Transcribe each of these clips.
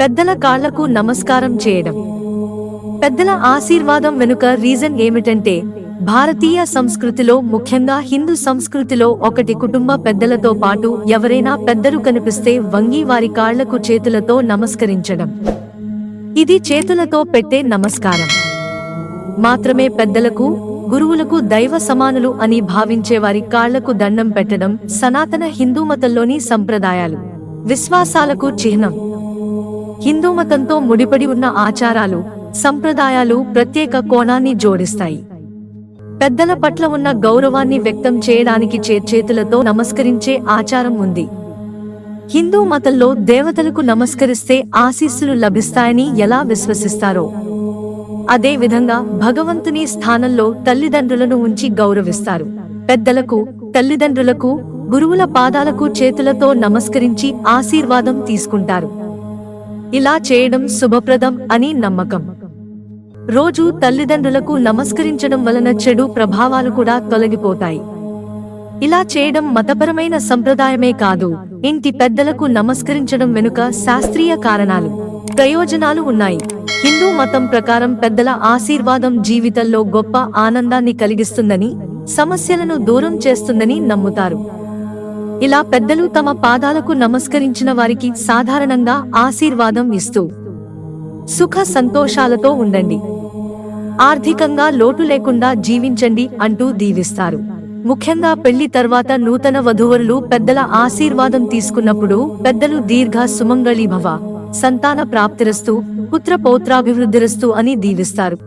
పెద్దల కాళ్ళకు నమస్కారం చేయడం. పెద్దల ఆశీర్వాదం వెనుక రీజన్ ఏమిటంటే భారతీయ సంస్కృతిలో ముఖ్యంగా హిందూ సంస్కృతిలో ఒకటి కుటుంబ పెద్దలతో పాటు ఎవరైనా పెద్దలు కనిపిస్తే వంగి వారి కాళ్ళకు చేతులతో నమస్కరించడం. ఇది చేతులతో పెట్టే నమస్కారం. మాత్రమే పెద్దలకు గురువులకు దైవ సమానులు అని భావించే వారి కాళ్ళకు దండం పెట్టడం సనాతన హిందూ మతంలోని సంప్రదాయాలు. విశ్వాసాలకు చిహ్నం. హిందూ మతంతో ముడిపడి ఉన్న ఆచారాలు సంప్రదాయాలు ప్రత్యేక కోణాన్ని జోడిస్తాయి. పెద్దల పట్ల ఉన్న గౌరవాన్ని వ్యక్తం చేయడానికి చేతులతో నమస్కరించే ఆచారం ఉంది. హిందూ మతంలో దేవతలకు నమస్కరిస్తే ఆశీస్సులు లభిస్తాయని ఎలా విశ్వసిస్తారో? అదే విధంగా భగవంతుని స్థానంలో తల్లిదండ్రులను ఉంచి గౌరవిస్తారు. పెద్దలకు తల్లిదండ్రులకు గురువుల పాదాలకు చేతులతో నమస్కరించి ఆశీర్వాదం తీసుకుంటారు. ఇలా చేయడం శుభప్రదం అని నమ్మకం. రోజు తల్లిదండ్రులకు నమస్కరించడం వలన చెడు ప్రభావాలు కూడా తొలగిపోతాయి. ఇలా చేయడం మతపరమైన సంప్రదాయమే కాదు ఇంటి పెద్దలకు నమస్కరించడం వెనుక శాస్త్రీయ కారణాలు ప్రయోజనాలు ఉన్నాయి. హిందూ మతం ప్రకారం పెద్దల ఆశీర్వాదం జీవితంలో గొప్ప ఆనందాన్ని కలిగిస్తుందని సమస్యలను దూరం చేస్తుందని నమ్ముతారు. ఇలా పెద్దలు తమ పాదాలకు నమస్కరించిన వారికి సాధారణంగా ఆశీర్వాదం ఇస్తూ సుఖ సంతోషాలతో ఉండండి. ఆర్థికంగా లోటు లేకుండా జీవించండి అంటూ దీవిస్తారు. ముఖ్యంగా పెళ్ళి తర్వాత నూతన వధువరులు పెద్దల ఆశీర్వాదం తీసుకున్నప్పుడు పెద్దలు దీర్ఘ సుమంగళి భవ సంతాన ప్రాప్తిరస్తు పుత్ర పౌత్రాభివృద్ధిరస్తు అని దీవిస్తారు.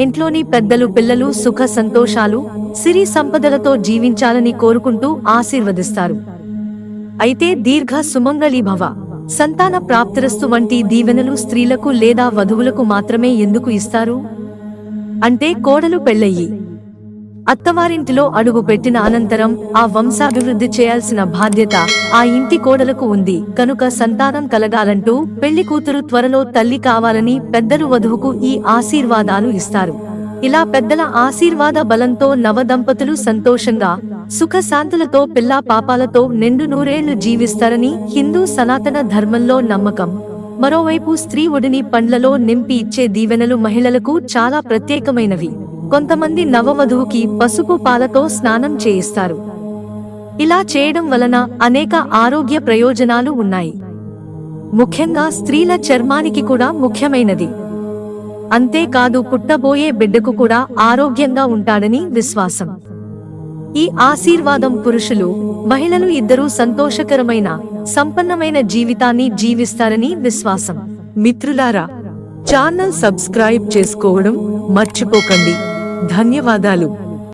ఇంట్లోని పెద్దలు పిల్లలు సుఖ సంతోషాలు సిరి సంపదలతో జీవించాలని కోరుకుంటూ ఆశీర్వదిస్తారు. అయితే దీర్ఘ సుమంగళి భవ. సంతాన ప్రాప్తిరస్తు వంటి దీవెనలు స్త్రీలకు లేదా వధువులకు మాత్రమే ఎందుకు ఇస్తారు? అంటే కోడలు పెళ్ళయ్యి. అత్తవారింటిలో అడుగు పెట్టిన అనంతరం ఆ వంశాభివృద్ధి చేయాల్సిన బాధ్యత ఆ ఇంటి కోడలకు ఉంది. కనుక సంతానం కలగాలంటూ పెళ్ళి కూతురు త్వరలో తల్లి కావాలని పెద్దలు వధువుకు ఈ ఆశీర్వాదాలు ఇస్తారు. ఇలా పెద్దల ఆశీర్వాద బలంతో నవదంపతులు సంతోషంగా సుఖశాంతులతో పిల్లా పాపాలతో నిండు నూరేళ్ళు జీవిస్తారని హిందూ సనాతన ధర్మంలో నమ్మకం. మరోవైపు స్త్రీ ఒడిని పండ్లలో నింపి ఇచ్చే దీవెనలు మహిళలకు చాలా ప్రత్యేకమైనవి. కొంతమంది నవవధువుకి పసుపు పాలతో స్నానం చేయిస్తారు. ఇలా చేయడం వలన అనేక ఆరోగ్య ప్రయోజనాలు ఉన్నాయి. ముఖ్యంగా స్త్రీల చర్మానికి కూడా ముఖ్యమైనది. అంతేకాదు పుట్టబోయే బిడ్డకు కూడా ఆరోగ్యంగా ఉంటాడని విశ్వాసం. ఈ ఆశీర్వాదం పురుషులు మహిళలు ఇద్దరూ సంతోషకరమైన సంపన్నమైన జీవితాన్ని జీవిస్తారని విశ్వాసం. మిత్రులారా ఛానల్ సబ్స్క్రైబ్ చేసుకోవడం మర్చిపోకండి. ధన్యవాదాలు.